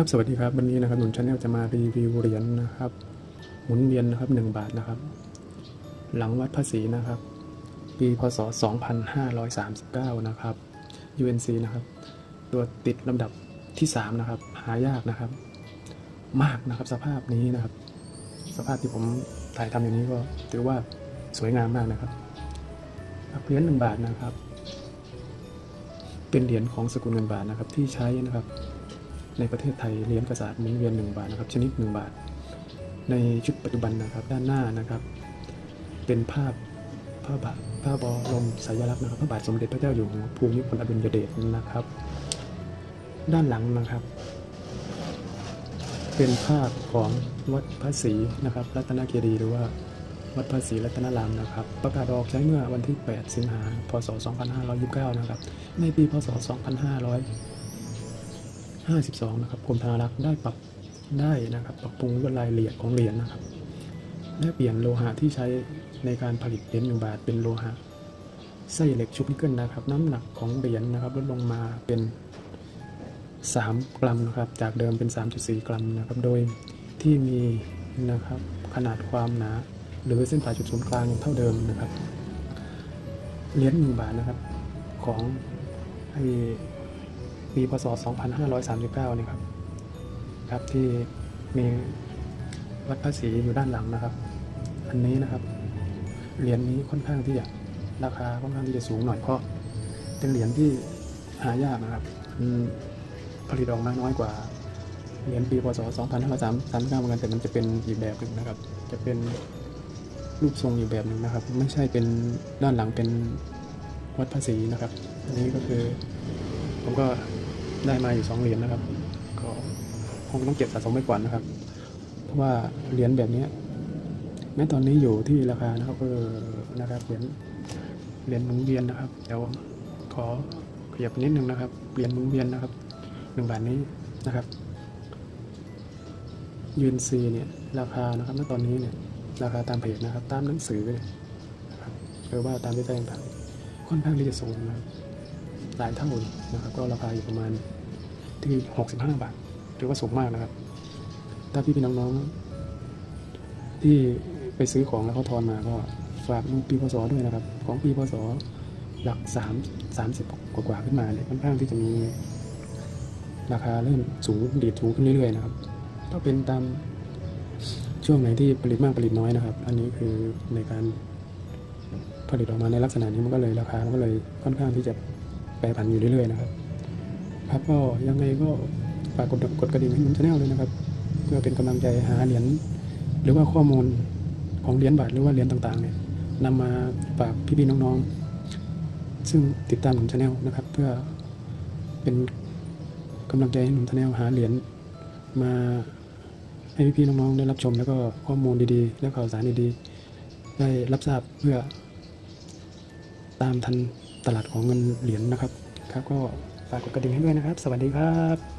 ครับสวัสดีครับวันนี้นะครับหนุนชาแนลจะมารีวิวเหรียญนะครับหมุนเวียนนะครับ1บาทนะครับ หลังวัดภาษีนะครับ ปีพศ 2539 นะครับ UNC นะครับ ตัวติดลำดับที่3นะครับ หายากนะครับ มากนะครับสภาพนี้นะครับ สภาพที่ผมถ่ายทำอย่างนี้ก็ถือว่าสวยงามมากนะครับครับเหรียญ1บาทนะครับ เป็นเหรียญของสกุลเงินบาทนะครับที่ใช้นะครับ ในประเทศไทยเหรียญกระสาดหมุนเวียน 1 บาทนะครับชนิด 1 บาท ในชุดปัจจุบันนะครับด้านหน้านะครับ เป็นภาพพระบาทพระบรมสายลักษณ์นะครับพระบาทสมเด็จพระเจ้าอยู่หัวภูมิพลอดุลยเดชนะครับ ด้านหลังนะครับ เป็นภาพของวัดพระศรีนะครับ รัตนเกีย์หรือว่าวัดพระศรีรัตนารามนะครับ ประกาศออกใช้เมื่อวันที่ 8 สิงหา พศ 2529 นะครับ ในปี พศ 2500 52 นะครับกรมธนารักษ์ได้ปรับได้นะครับ ปรับปรุงลวดลายเหรียญของเหรียญนะครับ และเปลี่ยนโลหะที่ใช้ในการผลิตเหรียญหนึ่งบาทเป็นโลหะไส้เหล็กชุบนิกเกิลนะครับ น้ำหนักของเหรียญนะครับลดลงมาเป็น 3 กรัมนะครับ จากเดิมเป็น 3.4 กรัมนะครับ โดยที่มีนะครับขนาดความหนา หรือเส้นผ่าจุดศูนย์กลางเท่าเดิมนะครับเหรียญหนึ่งบาทนะครับของไอ ปีพศ 2539 นี่ครับครับที่มีวัดพระศรีอยู่ด้านหลังนะครับ อันนี้นะครับเหรียญนี้ค่อนข้างที่จะราคาค่อนข้างที่จะสูงหน่อยเพราะเป็นเหรียญที่หายากนะครับผลิตออกมาน้อยกว่าเหรียญปีพศ 2539เหมือนกันแต่มันจะเป็นอีกแบบหนึ่งนะครับ จะเป็นรูปทรงอีกแบบหนึ่งนะครับ ไม่ใช่เป็นด้านหลังเป็นวัดพระศรีนะครับ อันนี้ก็คือผมก็ ได้มาอยู่สองเหรียญนะครับ ก็คงต้องเก็บสะสมไว้ก่อนนะครับ เพราะว่าเหรียญแบบนี้แม้ตอนนี้อยู่ที่ราคานะครับเออนะครับเหรียญเหรียญหมุนเวียนนะครับ เดี๋ยวขอขยับนิดนึงนะครับเหรียญหมุนเวียนนะครับหนึ่งบาทนี้นะครับยูนซีเนี่ยราคานะครับณตอนนี้เนี่ยราคาตามเพจนะครับ ตามหนังสือเลยนะครับหรือว่าตามที่แจ้งต่างค่อนข้างที่จะสูงนะครับหลายเท่าเลยนะครับ ก็ราคาอยู่ประมาณ ที่65 บาทถือว่าสูงมากนะครับ ถ้าพี่พี่น้องๆ ที่ไปซื้อของแล้วเขาทอนมาก็ฝากปีพศด้วยนะครับ ของปีพศหลัก 3 30 กว่าๆขึ้นมาเนี่ยค่อนข้างที่จะมีราคาเริ่มสูงดีดสูงขึ้นเรื่อยๆนะครับก็เป็นตามช่วงไหนที่ผลิตมากผลิตน้อยนะครับ อันนี้คือในการผลิตออกมาในลักษณะนี้มันก็เลยราคามันก็เลยค่อนข้างที่จะแปรผันอยู่เรื่อยๆนะครับ ครับก็ยังไงก็ฝากกดกดกระดิ่งให้มันชาแนลเลยนะครับ เพื่อเป็นกำลังใจหาเหรียญหรือว่าข้อมูลของเหรียญบาทหรือว่าเหรียญต่างๆเนี่ยนำมาฝากพี่ๆน้องๆ ซึ่งติดตามหนุนชาแนลนะครับ เพื่อเป็นกำลังใจให้หนุนชาแนลหาเหรียญมาให้พี่ๆน้องๆได้รับชม แล้วก็ข้อมูลดีๆ และข่าวสารดีๆ ได้รับทราบเพื่อตามทันตลาดของเงินเหรียญนะครับ ครับก็ ฝากกดกระดิ่งให้ด้วยนะครับ สวัสดีครับ